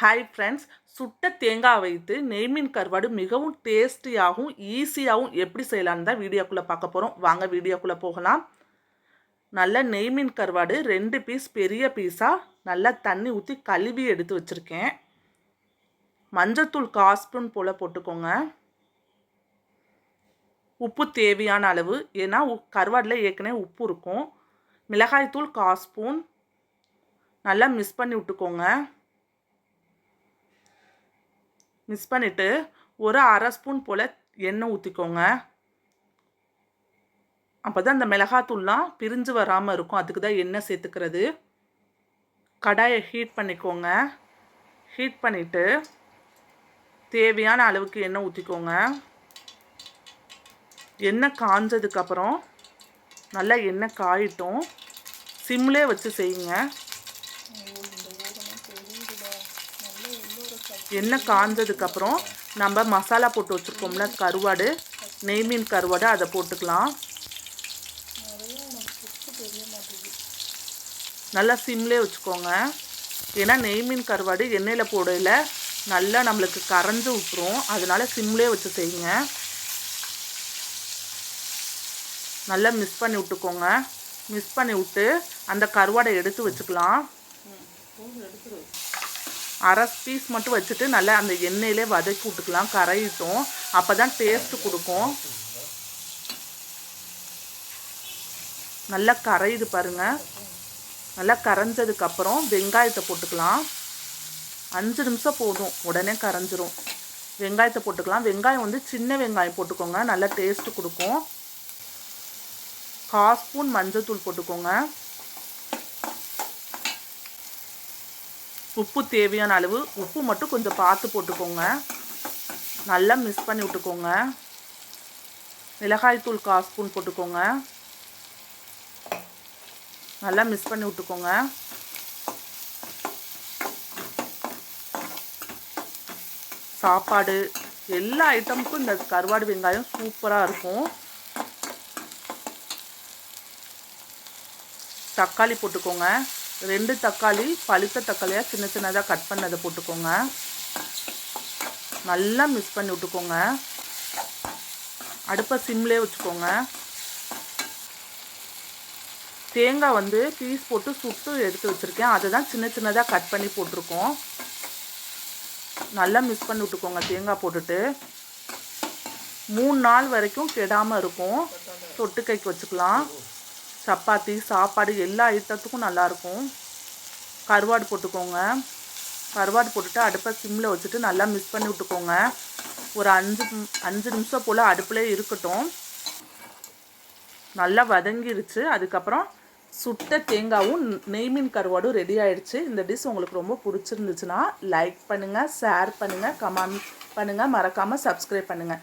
Hi friends சுட்ட தேங்காய் வைத்து நெய்மீன் கருவாடு மிகவும் டேஸ்டியாகவும் ஈஸியாகவும் எப்படி செய்யலான்னு தான் வீடியோக்குள்ளே பார்க்க போகிறோம் வாங்க வீடியோக்குள்ளே போகலாம். நல்ல நெய்மீன் கருவாடு ரெண்டு பீஸ் பெரிய பீஸாக நல்லா தண்ணி ஊற்றி கழுவி எடுத்து வச்சுருக்கேன். மஞ்சத்தூள் காஸ்பூன் போல் போட்டுக்கோங்க. உப்பு தேவையான அளவு ஏன்னா கருவாடில் ஏற்கனவே உப்பு இருக்கும். மிளகாய்த்தூள் காஸ்பூன் நல்லா மிக்ஸ் பண்ணி விட்டுக்கோங்க. மிக்ஸ் பண்ணிவிட்டு ஒரு அரை ஸ்பூன் போல் எண்ணெய் ஊற்றிக்கோங்க அப்போ தான் அந்த மிளகாத்தூள்லாம் பிரிஞ்சு வராமல் இருக்கும். அதுக்கு தான் எண்ணெய் சேர்த்துக்கிறது. கடாயை ஹீட் பண்ணிக்கோங்க. ஹீட் பண்ணிவிட்டு தேவையான அளவுக்கு எண்ணெய் ஊற்றிக்கோங்க எண்ணெய் காஞ்சதுக்கப்புறம் நல்லா எண்ணெய் காயிட்டும். சிம்லே வச்சு செய்யுங்க. எண்ணெய் காஞ்சதுக்கப்புறம் நம்ம மசாலா போட்டு வச்சுருக்கோம்ல கருவாடு. நெய் மீன் கருவாடு அதை போட்டுக்கலாம். நல்லா சிம்லே வச்சுக்கோங்க. ஏன்னா நெய் மீன் கருவாடு எண்ணெயில் போடையில் நல்லா நம்மளுக்கு கரைஞ்சி விட்டுரும் அதனால சிம்லே வச்சு செய்யுங்க. நல்லா மிஸ் பண்ணி விட்டுக்கோங்க. மிஸ் பண்ணி விட்டு அந்த கருவாடை எடுத்து வச்சுக்கலாம். அரை பீஸ் மட்டும் வச்சுட்டு நல்லா அந்த எண்ணெயிலே வதக்கி விட்டுக்கலாம் கரையிட்டும். அப்போ தான் டேஸ்ட்டு கொடுக்கும். நல்லா கரையுது பாருங்கள் நல்லா கரைஞ்சதுக்கப்புறம் வெங்காயத்தை போட்டுக்கலாம். அஞ்சு நிமிஷம் போதும் உடனே கரைஞ்சிரும். வெங்காயத்தை போட்டுக்கலாம். வெங்காயம் வந்து சின்ன வெங்காயம் போட்டுக்கோங்க நல்லா டேஸ்ட்டு கொடுக்கும். கால் ஸ்பூன் மஞ்சள் தூள் போட்டுக்கோங்க. உப்பு தேவையான அளவு. உப்பு மட்டும் கொஞ்சம் பார்த்து போட்டுக்கோங்க. நல்லா மிக்ஸ் பண்ணி விட்டுக்கோங்க. மிளகாய்த்தூள் கால் ஸ்பூன் போட்டுக்கோங்க. நல்லா மிக்ஸ் பண்ணி விட்டுக்கோங்க. சாப்பாடு எல்லா ஐட்டமுக்கும் இந்த கருவாடு வெங்காயம் சூப்பராக இருக்கும். தக்காளி போட்டுக்கோங்க. ரெண்டு தக்காளி பழுத்த தக்காளியாக சின்ன சின்னதாக கட் பண்ணதை போட்டுக்கோங்க. நல்லா மிக்ஸ் பண்ணி விட்டுக்கோங்க. அடுப்பை சிம்லே வச்சுக்கோங்க. தேங்காய் வந்து பீஸ் போட்டு சுட்டு எடுத்து வச்சுருக்கேன். அதை தான் சின்ன சின்னதாக கட் பண்ணி போட்டிருக்கோம். நல்லா மிக்ஸ் பண்ணி விட்டுக்கோங்க தேங்காய் போட்டுட்டு. மூணு நாள் வரைக்கும் கெடாமல் இருக்கும். தொட்டுக்கைக்கு வச்சுக்கலாம். சப்பாத்தி சாப்பாடு எல்லா ஐட்டத்துக்கும் நல்லாயிருக்கும் கருவாடு போட்டுக்கோங்க. கருவாடு போட்டுட்டு அடுப்பை சிம்மில் வச்சுட்டு நல்லா மிக்ஸ் பண்ணி விட்டுக்கோங்க. ஒரு அஞ்சு அஞ்சு நிமிஷம் போல் அடுப்புலேயே இருக்கட்டும். நல்லா வதங்கிருச்சு. அதுக்கப்புறம் சுட்ட தேங்காவும் நெய்மீன் கருவாடும் ரெடி ஆகிடுச்சு இந்த டிஷ் உங்களுக்கு ரொம்ப பிடிச்சிருந்துச்சுன்னா லைக் பண்ணுங்கள் ஷேர் பண்ணுங்கள் கமெண்ட் பண்ணுங்கள் மறக்காமல் சப்ஸ்கிரைப் பண்ணுங்கள்